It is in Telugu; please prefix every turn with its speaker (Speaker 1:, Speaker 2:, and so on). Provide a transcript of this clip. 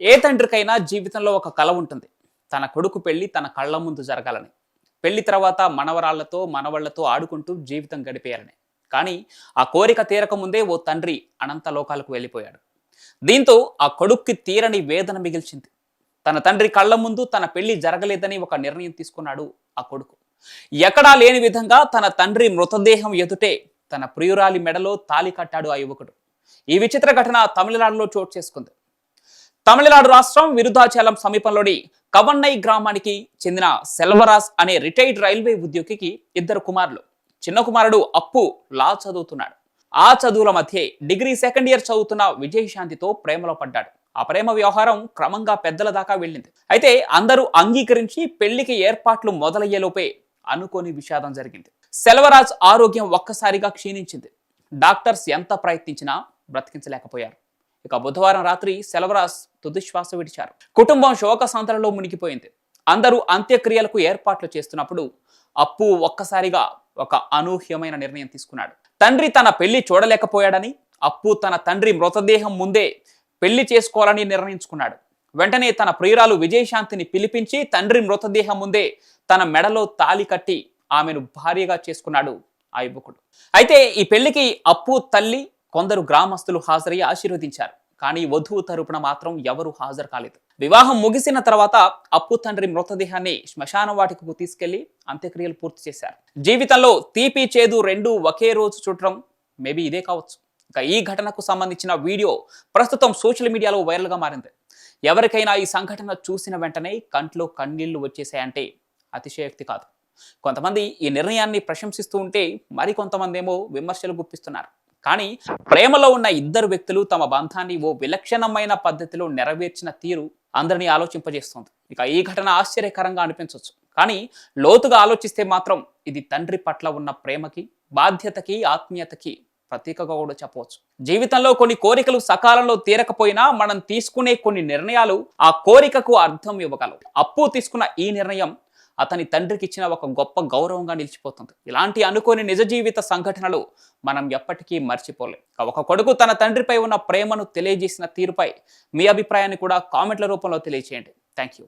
Speaker 1: ఏ తండ్రికైనా జీవితంలో ఒక కల ఉంటుంది. తన కొడుకు పెళ్ళి తన కళ్ళ ముందు జరగాలని. పెళ్ళి తర్వాత మనవరాళ్ళతో మనవళ్ళతో ఆడుకుంటూ జీవితం గడిపేయాలని. కానీ ఆ కోరిక తీరక ముందే ఓ తండ్రి అనంత లోకాలకు వెళ్ళిపోయాడు. దీంతో ఆ కొడుక్కి తీరని వేదన మిగిల్చింది. తన తండ్రి కళ్ళ ముందు తన పెళ్ళి జరగలేదని ఒక నిర్ణయం తీసుకున్నాడు ఆ కొడుకు. ఎక్కడా లేని విధంగా తన తండ్రి మృతదేహం ఎదుటే తన ప్రియురాలి మెడలో తాలి కట్టాడు ఆ యువకుడు. ఈ విచిత్ర ఘటన తమిళనాడులో చోటు చేసుకుంది. తమిళనాడు రాష్ట్రం విరుదాచలం సమీపంలోని కవన్నై గ్రామానికి చెందిన సెల్వరాజ్ అనే రిటైర్డ్ రైల్వే ఉద్యోగికి ఇద్దరు కుమారులు. చిన్న కుమారుడు అప్పు లా చదువుతున్నాడు. ఆ చదువుల మధ్య డిగ్రీ సెకండ్ ఇయర్ చదువుతున్న విజయశాంతితో ప్రేమలో పడ్డాడు. ఆ ప్రేమ వ్యవహారం క్రమంగా పెద్దల దాకా వెళ్ళింది. అయితే అందరూ అంగీకరించి పెళ్ళికి ఏర్పాట్లు మొదలయ్యేలోపే అనుకోని విషాదం జరిగింది. సెల్వరాజ్ ఆరోగ్యం ఒక్కసారిగా క్షీణించింది. డాక్టర్స్ ఎంత ప్రయత్నించినా బ్రతికించలేకపోయారు. ఇక బుధవారం రాత్రి సెలవరాజ్ తుదిశ్వాస విడిచారు. కుటుంబం శోక శోకసాంతలలో మునిగిపోయింది. అందరూ అంత్యక్రియలకు ఏర్పాట్లు చేస్తున్నప్పుడు అప్పు ఒక్కసారిగా ఒక అనూహ్యమైన నిర్ణయం తీసుకున్నాడు. తండ్రి తన పెళ్ళి చూడలేకపోయాడని అప్పు తన తండ్రి మృతదేహం ముందే పెళ్ళి చేసుకోవాలని నిర్ణయించుకున్నాడు. వెంటనే తన ప్రియురాలు విజయశాంతిని పిలిపించి తండ్రి మృతదేహం ముందే తన మెడలో తాలి కట్టి ఆమెను భార్యగా చేసుకున్నాడు ఆ యువకుడు. అయితే ఈ పెళ్ళికి అప్పు తల్లి కొందరు గ్రామస్తులు హాజరై ఆశీర్వదించారు. కానీ వధువు తరపున మాత్రం ఎవరు హాజరు కాలేదు. వివాహం ముగిసిన తర్వాత అప్పు తండ్రి మృతదేహాన్ని శ్మశాన వాటికకు తీసుకెళ్ళి అంత్యక్రియలు పూర్తి చేశారు. జీవితంలో తీపి చేదు రెండు ఒకే రోజు చూడటం మేబీ ఇదే కావచ్చు. ఇక ఈ ఘటనకు సంబంధించిన వీడియో ప్రస్తుతం సోషల్ మీడియాలో వైరల్గా మారింది. ఎవరికైనా ఈ సంఘటన చూసిన వెంటనే కంట్లో కన్నీళ్ళు వచ్చేసాయంటే అతిశయోక్తి కాదు. కొంతమంది ఈ నిర్ణయాన్ని ప్రశంసిస్తూ ఉంటే మరికొంతమంది ఏమో విమర్శలు గుప్పిస్తున్నారు. కానీ ప్రేమలో ఉన్న ఇద్దరు వ్యక్తులు తమ బంధాన్ని ఓ విలక్షణమైన పద్ధతిలో నెరవేర్చిన తీరు అందరినీ ఆలోచింపజేస్తుంది. ఇక ఈ ఘటన ఆశ్చర్యకరంగా అనిపించవచ్చు కానీ లోతుగా ఆలోచిస్తే మాత్రం ఇది తండ్రి పట్ల ఉన్న ప్రేమకి బాధ్యతకి ఆత్మీయతకి ప్రతీకగా కూడా చెప్పవచ్చు. జీవితంలో కొన్ని కోరికలు సకాలంలో తీరకపోయినా మనం తీసుకునే కొన్ని నిర్ణయాలు ఆ కోరికకు అర్థం ఇవ్వగలవు. అప్పు తీసుకున్న ఈ నిర్ణయం అతని తండ్రికి ఇచ్చిన ఒక గొప్ప గౌరవంగా నిలిచిపోతుంది. ఇలాంటి అనుకోని నిజ జీవిత సంఘటనలు మనం ఎప్పటికీ మర్చిపోలేం. ఒక కొడుకు తన తండ్రిపై ఉన్న ప్రేమను తెలియజేసిన తీరుపై మీ అభిప్రాయాన్ని కూడా కామెంట్ల రూపంలో తెలియజేయండి థ్యాంక్ యూ